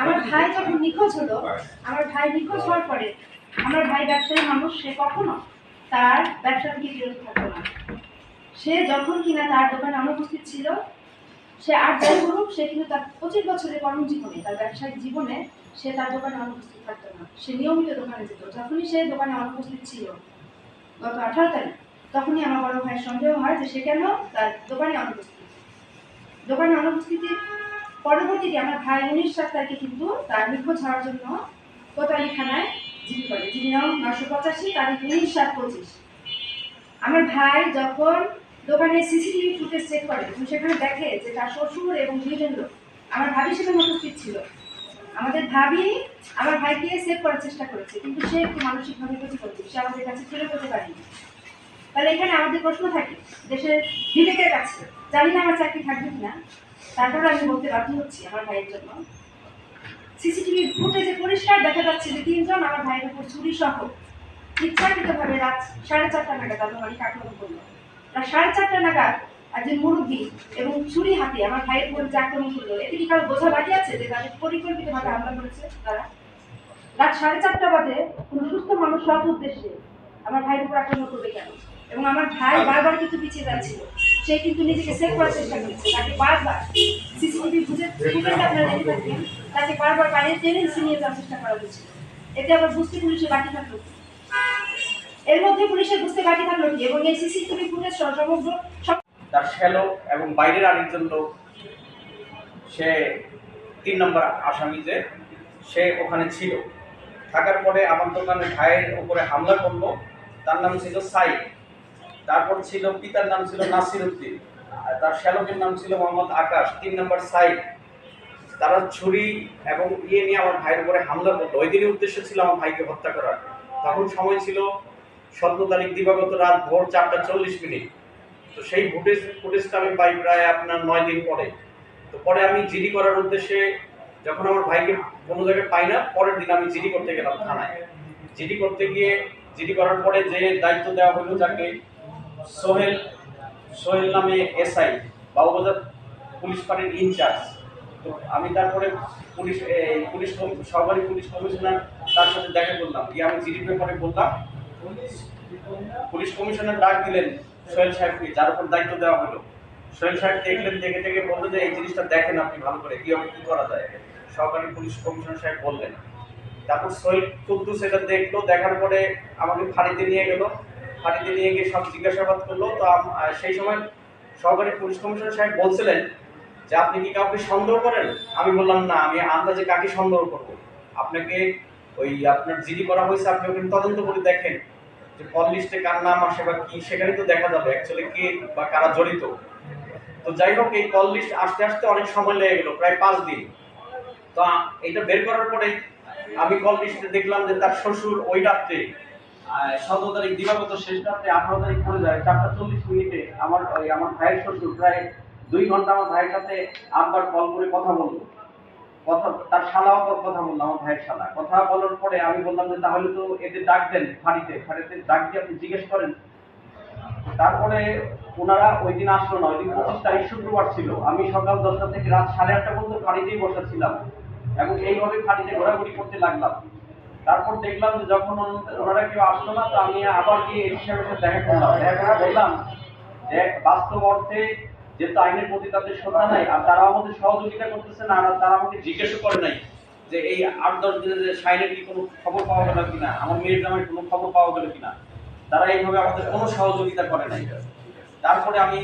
আমার ভাই যখন নিখোঁজ হলো, আমার ভাই নিখোঁজ হওয়ার পরে আমার ভাই ব্যবসায়ী মানুষ, সে কখনো তার ব্যবসা থেকে বিরত থাকতো না। সে যখন কিনা তার দোকানে অনুপস্থিত ছিল, সে আর যাই করুক, সে কিন্তু তার পঁচিশ বছরের কর্মজীবনে, তার ব্যবসায়িক জীবনে সে তার দোকানে অনুপস্থিত থাকতো না। সে নিয়মিত দোকানে যেত। যখনই সে দোকানে অনুপস্থিত ছিল, গত আঠারো তারিখ, তখনই আমার বড় ভাইয়ের সন্দেহ হয় যে সে কেন তার দোকানে অনুপস্থিত। দোকানে অনুপস্থিতির পরবর্তীতে আমার ভাই উনিশ সাত তারিখে কিন্তু তার নিখোঁজ হওয়ার জন্য। কোতালি থানায় জিডি করে জিডি নাম নশো পঁচাশি তারিখ উনিশ সাত পঁচিশ। আমার ভাই যখন দোকানে সিসিটিভি ফুটেজ চেক করে সেখানে দেখে যে তার শ্বশুর এবং দুইজন লোক আমার ভাবি সেখানে উপস্থিত ছিল। আমাদের ভাবি আমার ভাইকে সেভ করার চেষ্টা করেছে, কিন্তু সে একটু মানসিকভাবে ক্ষতিগ্রস্ত সে আমাদের কাছে ফিরে পেতে পারেনি। তাহলে এখানে আমাদের প্রশ্ন থাকে, দেশের বিবেকের কাছে, জানি না আমার চাকরি থাকবে কিনা। তারপরে আমি বলতে বাধ্য হচ্ছি আমার ভাইয়ের জন্য। সিসিটিভি ফুটেজে পরিষ্কার দেখা যাচ্ছে যে তিনজন আমার ভাইয়ের উপর ছুরি সহ ইচ্ছাকৃতভাবে রাত সাড়ে চারটা নাগাদ আমার বাড়িকে আক্রমণ করল। রাত সাড়ে চারটা নাগাদ একজন মুরব্বী এবং চুরি হাতে আমার ভাইয়ের উপর যে আক্রমণ করল। এতে কি কারও বোঝা বাকি আছে যে তাদের পরিকল্পিতভাবে হামলা করেছে? তারা? রাত সাড়ে চারটা বাজে কোনো সুস্থ মানুষ সব উদ্দেশ্যে আমার ভাইয়ের উপর আক্রমণ করবে কেন? এবং আমার ভাই বারবার কিন্তু পিছিয়ে যাচ্ছিল। সে কিন্তু নিজেকে সেভ করার চেষ্টা করেছে। তাকে বারবার সিসিটিভি বুঝে ফুটেজ আপনারা দেখে থাকবেন। তাকে বারবার বাইরে টেনে নিয়ে যাওয়ার চেষ্টা করা হয়েছিল এতে আবার বুঝতে পুলিশের বাকি থাকল এর মধ্যে পুলিশের বুঝতে বাকি থাকল কি? এবং এই সিসিটিভি ফুটেজ সমগ্র তার শ্যালো এবং বাইরের আরেকজন লোক, সে তিন নম্বর আসামি যে, সে ওখানে ছিল। থাকার পরে আমার দোকানে ভাইয়ের উপরে হামলা করল। তার নাম ছিল সাই তারপর ছিল পিতার নাম ছিল নাসির উদ্দিন তার শ্যালকের নাম ছিল মোহাম্মদ আকাশ, তিন নম্বর সাই তারা ছুরি এবং ইয়ে নিয়ে আমার ভাইয়ের উপরে হামলা করল ওই দিনের উদ্দেশ্য ছিল আমার ভাইকে হত্যা করার। তখন সময় ছিল সতেরো তারিখ দিবাগত রাত ভোর চারটা চল্লিশ মিনিট। তো সেই ফুটেজ ফুটেজটা আমি পাই প্রায় আপনার নয় দিন পরে। তো পরে আমি জিডি করার উদ্দেশ্যে যখন আমার ভাইকে কোনো জায়গায় পাই না, পরের দিন আমি জিডি করতে গেলাম থানায়। জিডি করতে গিয়ে, জিডি করার পরে যে দায়িত্ব দেওয়া হলো যাকে সোহেল সোহেল নামে এসআই, বাবুবাজার পুলিশ ফাঁড়ির ইনচার্জ। তো আমি তারপরে পুলিশ পুলিশ সহকারী পুলিশ কমিশনার তার সাথে দেখা করলাম। গিয়ে আমি জিডি ব্যাপারে বললাম, পুলিশ কমিশনার ডাক দিলেন সোহেল সাহেবকে, যার উপর দায়িত্ব দেওয়া হলো। সোহেল সাহেব দেখলেন, দেখে দেখে বলল যে, এই জিনিসটা দেখেন আপনি ভালো করে কীভাবে কি করা যায়? সহকারী পুলিশ কমিশনার সাহেব বললেন। তারপর সোহেল কুদ্দুস সেটা দেখল, দেখার পরে আমাকে ফাঁড়িতে নিয়ে গেল। ফাঁড়িতে নিয়ে গিয়ে সব জিজ্ঞাসাবাদ করল। তো সেই সময় সহকারী পুলিশ কমিশনার সাহেব বলছিলেন যে, আপনি কি কাউকে সন্দেহ করেন? আমি বললাম, না, আমি আন্দাজে কাকে সন্দেহ করব? আপনাকে ওই আপনার জিডি করা হয়েছে, আপনি ওখানে তদন্ত করে দেখেন যে কল লিস্টে কার নাম আসে বা কি সেখানে তো দেখা যাবে অ্যাকচুয়ালি কে বা কারা জড়িত। তো যাই হোক, এই কল লিস্ট আসতে আসতে অনেক সময় লেগে গেল, প্রায় পাঁচ দিন। তো এটা বের করার পরে আমি কল লিস্টে দেখলাম যে তার শ্বশুর ওই রাত্রে সতেরো তারিখ দিবাগত শেষ রাত্রে আঠারো তারিখ যায়, চারটা চল্লিশ মিনিটে আমার আমার ভাইয়ের শ্বশুর প্রায় দুই ঘণ্টা আমার ভাইয়ের সাথে কল করে কথা কথা, তার কথা আমার ভাইয়ের শালা। কথা বলার পরে আমি বললাম যে, তাহলে তো এদের ডাক দেন ফাঁড়িতে ফাঁড়িতে ডাক দিয়ে আপনি জিজ্ঞেস করেন। তারপরে ওনারা ওই দিন আসলো না, ওই দিন পঁচিশ তারিখ শুক্রবার ছিল। আমি সকাল দশটা থেকে রাত সাড়ে আটটা পর্যন্ত ফাঁড়িতেই বসা ছিলাম এবং এইভাবে ফাঁড়িতে ঘোরাঘুরি করতে লাগলাম। তারপর দেখলাম যে যখন ওনারা কেউ আসলো না, তো আমি আবার গিয়ে এডি সাহেবের সাথে দেখা করলাম। দেখা করে বললাম যে, বাস্তব অর্থে যেহেতু আইনের প্রতি তাদের শ্রদ্ধা নাই, আর তারা আমাদের সহযোগিতা করতেছে না, আর তারা আমাকে জিজ্ঞেসও করে নাই যে, এই আট, দশ দিনে যে সাইনের কি কোনো খবর পাওয়া গেল কিনা? আমার মেয়ের নামে কোনো খবর পাওয়া গেল কিনা? তারা এইভাবে আমাদের কোনো সহযোগিতা করে নাই। তারপরে আমি